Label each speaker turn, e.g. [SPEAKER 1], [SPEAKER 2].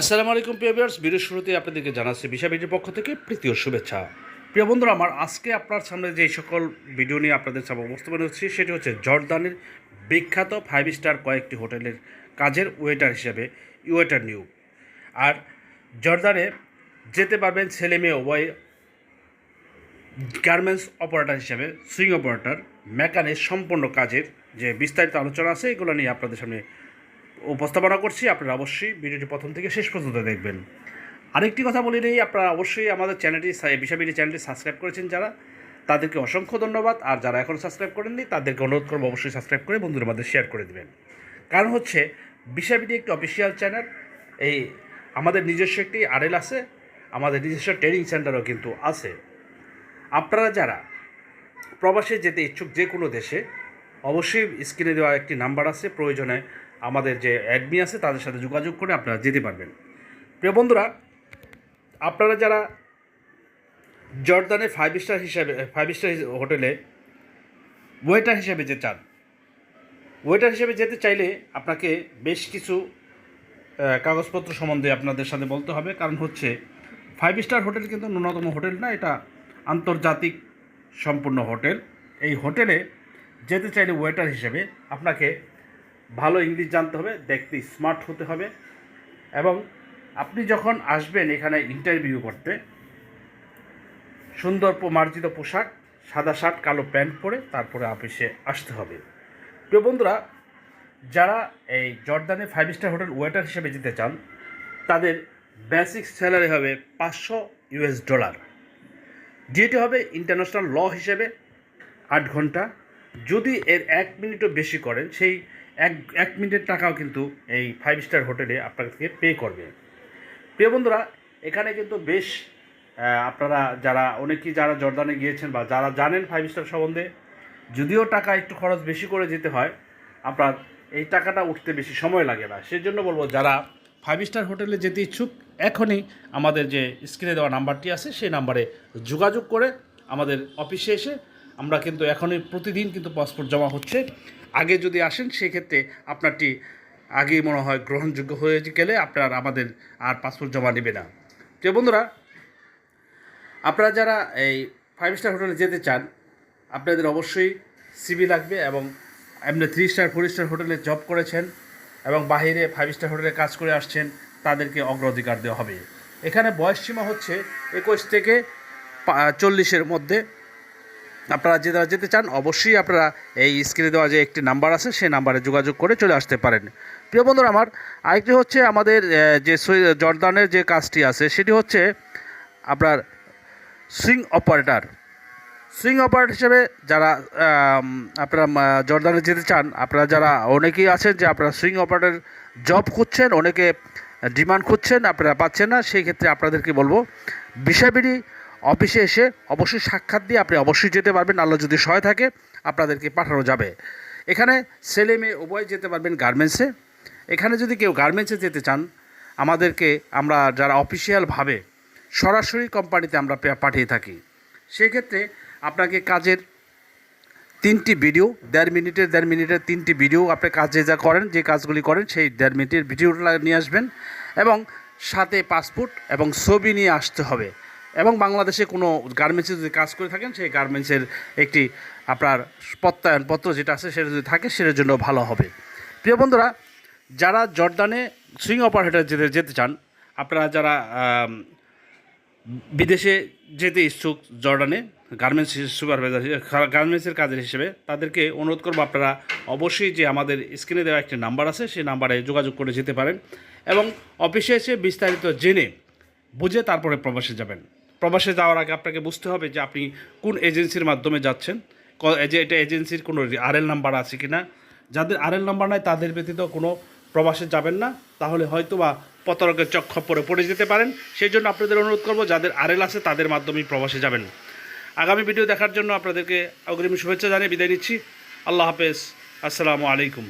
[SPEAKER 1] আসসালামু আলাইকুম, প্রিয় ভিউয়ার্স। শুরুতে আপনাদেরকে জানাচ্ছি বিশা ভিডিওর পক্ষ থেকে প্রীতীয় শুভেচ্ছা। প্রিয় বন্ধুরা, আমার আজকে আপনার সামনে যে সকল ভিডিও নিয়ে আপনাদের সামনে উপস্থাপন হচ্ছে, সেটি হচ্ছে জর্দানের বিখ্যাত ফাইভ স্টার কয়েকটি হোটেলের কাজের ওয়েটার হিসেবে ওয়েটার নিয়োগ। আর জর্দানে যেতে পারবেন ছেলে মেয়ে উভয় গার্মেন্টস অপারেটর হিসেবে সুইং অপারেটর মেকানিক সম্পূর্ণ কাজের যে বিস্তারিত আলোচনা আছে, এগুলো নিয়ে আপনাদের সামনে উপস্থাপনা করছি, আপনারা অবশ্যই ভিডিওটি প্রথম থেকে শেষ পর্যন্ত দেখবেন। আরেকটি কথা বলে নেই, আপনারা অবশ্যই আমাদের চ্যানেলটি বিষয়বিধি চ্যানেলটি সাবস্ক্রাইব করেছেন যারা, তাদেরকে অসংখ্য ধন্যবাদ। আর যারা এখন সাবস্ক্রাইব করেননি, তাদেরকে অনুরোধ করব অবশ্যই সাবস্ক্রাইব করে বন্ধুদের মধ্যে শেয়ার করে দেবেন। কারণ হচ্ছে বিষয়বিধি একটি অফিসিয়াল চ্যানেল এই আমাদের নিজস্ব একটি আরএল আছে, আমাদের নিজস্ব ট্রেনিং সেন্টারও কিন্তু আছে। আপনারা যারা প্রবাসে যেতে ইচ্ছুক যে কোনো দেশে, অবশ্যই স্ক্রিনে দেওয়া একটি নাম্বার আছে, প্রয়োজনে আমাদের যে অ্যাডমি আছে তাদের সাথে যোগাযোগ করে আপনারা যেতে পারবেন। প্রিয় বন্ধুরা, আপনারা যারা জর্দানে ফাইভ স্টার হিসাবে ফাইভ স্টার হোটেলে ওয়েটার হিসাবে যে চান ওয়েটার হিসেবে যেতে চাইলে আপনাকে বেশ কিছু কাগজপত্র সম্বন্ধে আপনাদের সাথে বলতে হবে। কারণ হচ্ছে ফাইভ স্টার হোটেল কিন্তু ন্যূনতম হোটেল না, এটা আন্তর্জাতিক সম্পূর্ণ হোটেল। এই হোটেলে যেতে চাইলে ওয়েটার হিসেবে আপনাকে ভালো ইংলিশ জানতে হবে, দেখতে স্মার্ট হতে হবে। এবং আপনি যখন আসবেন এখানে ইন্টারভিউ করতে, সুন্দর মার্জিত পোশাক, সাদা শার্ট কালো প্যান্ট পরে তারপরে অফিসে আসতে হবে। প্রিয় বন্ধুরা, যারা এই জর্দানে ফাইভ স্টার হোটেল ওয়েটার হিসেবে যেতে চান, তাদের বেসিক স্যালারি হবে পাঁচশো ইউএস ডলার ডিএটি হবে ইন্টারন্যাশনাল ল হিসেবে আট ঘণ্টা। যদি এর এক মিনিটও বেশি করেন, সেই এক এক মিনিটের টাকাও কিন্তু এই ফাইভ স্টার হোটেলে আপনাকে পে করবে। প্রিয় বন্ধুরা, এখানে কিন্তু বেশ আপনারা যারা অনেকেই যারা জর্দানে গিয়েছেন বা যারা জানেন ফাইভ স্টার সম্বন্ধে, যদিও টাকা একটু খরচ বেশি করে যেতে হয়, আপনার এই টাকাটা উঠতে বেশি সময় লাগে না। সেই জন্য বলব, যারা ফাইভ স্টার হোটেলে যেতে ইচ্ছুক, এখনই আমাদের যে স্ক্রিনে দেওয়া নাম্বারটি আছে, সেই নাম্বারে যোগাযোগ করে আমাদের অফিসে এসে আমরা কিন্তু এখনই প্রতিদিন কিন্তু পাসপোর্ট জমা হচ্ছে। আগে যদি আসেন, সেক্ষেত্রে আপনারটি আগে মনে হয় গ্রহণযোগ্য হয়ে গেলে আপনার আমাদের আর পাসপোর্ট জমা নেবে না। যে বন্ধুরা, আপনারা যারা এই ফাইভ স্টার হোটেলে যেতে চান, আপনাদের অবশ্যই সিবি লাগবে এবং এমনি থ্রি স্টার ফোর স্টার হোটেলে জব করেছেন এবং বাইরে ফাইভ স্টার হোটেলে কাজ করে আসছেন, তাদেরকে অগ্রাধিকার দেওয়া হবে। এখানে বয়স সীমা হচ্ছে একুশ থেকে চল্লিশের মধ্যে। আপনারা যে যেতে চান, অবশ্যই আপনারা এই স্ক্রিনে দেওয়া যে একটি নাম্বার আছে, সেই নাম্বারে যোগাযোগ করে চলে আসতে পারেন। প্রিয় বন্ধুরা আমার, আরেকটি হচ্ছে আমাদের যে জর্দানের যে কাজটি আছে, সেটি হচ্ছে আপনার সুইং অপারেটর সুইং অপারেটর হিসেবে যারা আপনারা জর্দানে যেতে চান, আপনারা যারা অনেকেই আছেন যে আপনারা সুইং অপারেটর জব খুঁজছেন, অনেকে ডিমান্ড খুঁজছেন, আপনারা পাচ্ছেন না, সেই ক্ষেত্রে আপনাদেরকে বলব, বিষয়বিধি অফিসে এসে অবশ্যই সাক্ষাৎ দিয়ে আপনি অবশ্যই যেতে পারবেন। আল্লাহ যদি সহায় থাকে, আপনাদেরকে পাঠানো যাবে। এখানে ছেলে মেয়ে উভয় যেতে পারবেন গার্মেন্টসে। এখানে যদি কেউ গার্মেন্টসে যেতে চান, আমাদেরকে আমরা যারা অফিসিয়ালভাবে সরাসরি কোম্পানিতে আমরা পাঠিয়ে থাকি। সেক্ষেত্রে আপনাকে কাজের তিনটি ভিডিও, দেড় মিনিটের দেড় মিনিটের তিনটি ভিডিও আপনি কাজে যা করেন, যে কাজগুলি করেন, সেই দেড় মিনিটের ভিডিওটা নিয়ে আসবেন এবং সাথে পাসপোর্ট এবং ছবি নিয়ে আসতে হবে। এবং বাংলাদেশে কোনো গার্মেন্টসে যদি কাজ করে থাকেন, সেই গার্মেন্টসের একটি আপনার প্রত্যয়নপত্র যেটা আছে, সেটা যদি থাকে, সেটার জন্য ভালো হবে। প্রিয় বন্ধুরা, যারা জর্দানে সুইং অপারেটর যেতে যেতে চান, আপনারা যারা বিদেশে যেতে ইচ্ছুক জর্ডানে গার্মেন্টস সুপারভাইজার গার্মেন্টসের কাজের হিসেবে, তাদেরকে অনুরোধ করব আপনারা অবশ্যই যে আমাদের স্ক্রিনে দেওয়া একটি নাম্বার আছে, সেই নাম্বারে যোগাযোগ করে যেতে পারেন এবং অফিসে এসে বিস্তারিত জেনে, বুঝে তারপরে প্রবাসে যাবেন। প্রবাসে যাওয়ার আগে আপনাকে বুঝতে হবে যে আপনি কোন এজেন্সির মাধ্যমে যাচ্ছেন। যে এটা এজেন্সির কোনো আরএল নাম্বার আছে কি না যাদের আরএল নাম্বার নাই, তাদের ব্যতীত কোনো প্রবাসে যাবেন না। তাহলে হয়তো বা প্রতারকের চক্ষপরে পড়ে যেতে পারেন। সেই জন্য আপনাদের অনুরোধ করব, যাদের আরএল আছে, তাদের মাধ্যমেই প্রবাসে যাবেন। আগামী ভিডিও দেখার জন্য আপনাদেরকে অগ্রিম শুভেচ্ছা জানিয়ে বিদায় নিচ্ছি। আল্লাহ হাফেজ। আসসালামু আলাইকুম।